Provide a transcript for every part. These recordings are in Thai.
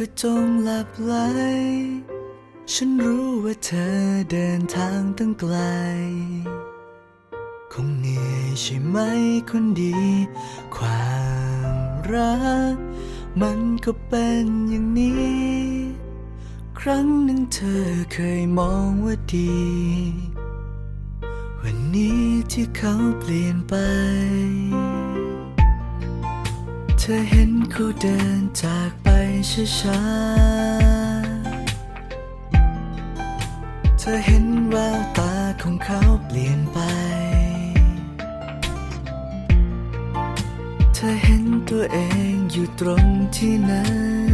ก็จงหลับไหล ฉันรู้ว่าเธอเดินทางตั้งไกล คงเหนื่อยใช่ไหมคนดี ความรัก มันก็เป็นอย่างนี้ ครั้งหนึ่งเธอเคยมองว่าดี วันนี้ที่เขาเปลี่ยนไปเธอเห็นเขาเดินจาก ช้าๆ เธอเห็นแววตาของเขาเปลี่ยนไป เธอเห็นตัวเองอยู่ตรงที่นั้น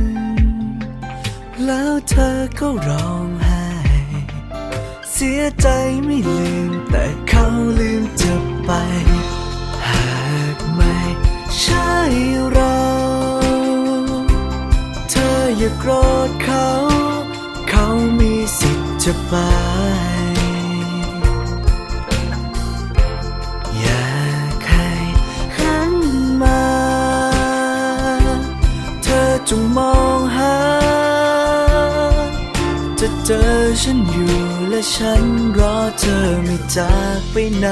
แล้วเธอก็ร้องไห้ เสียใจไม่ลืมแต่เขา ธเขา เขามีสิทธิ์จะไป อยากให้หันมา เธอจงมองหา จะเจอฉันอยู่และฉันรอเธอไม่จากไปไหน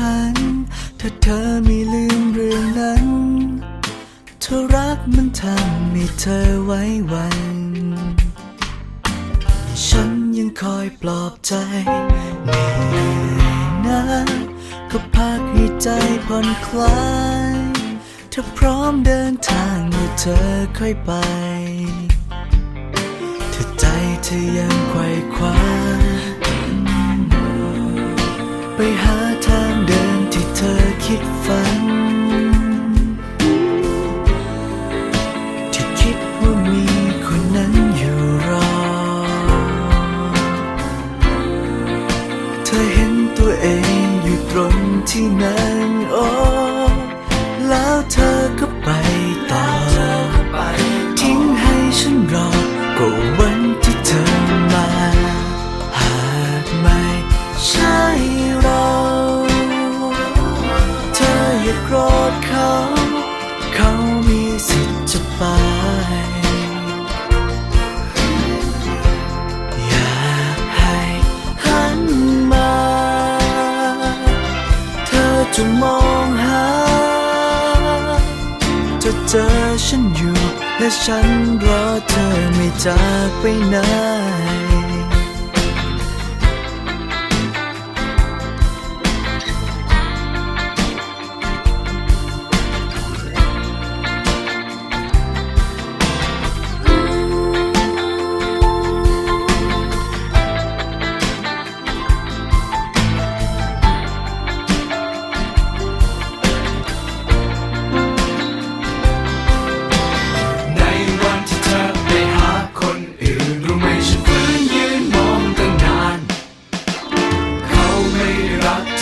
ฉัน ถ้าเธอไม่ลืมเรื่องนั้น เธอรักมันทำให้เธอไว้วัน ฉันยังคอยปลอบใจเหนื่อยนะก็พักให้ใจผ่อนคลายถ้าพร้อมเดินทางเมื่อเธอค่อยไปถ้าใจเธอยัง ตัวเองอยู่ตรงที่นั้นโอ้แล้ว มองหา จะเจอฉันอยู่ และฉันรอเธอไม่จากไปไหน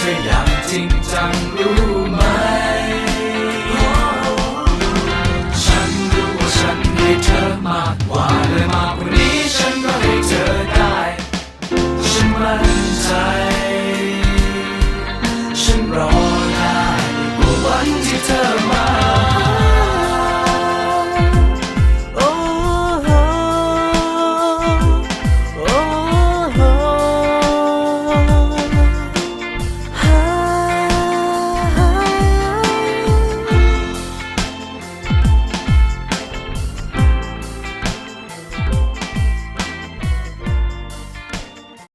ออย่างจริงจังรู้ไหม ฉันรู้ว่าฉันให้เธอมากกว่า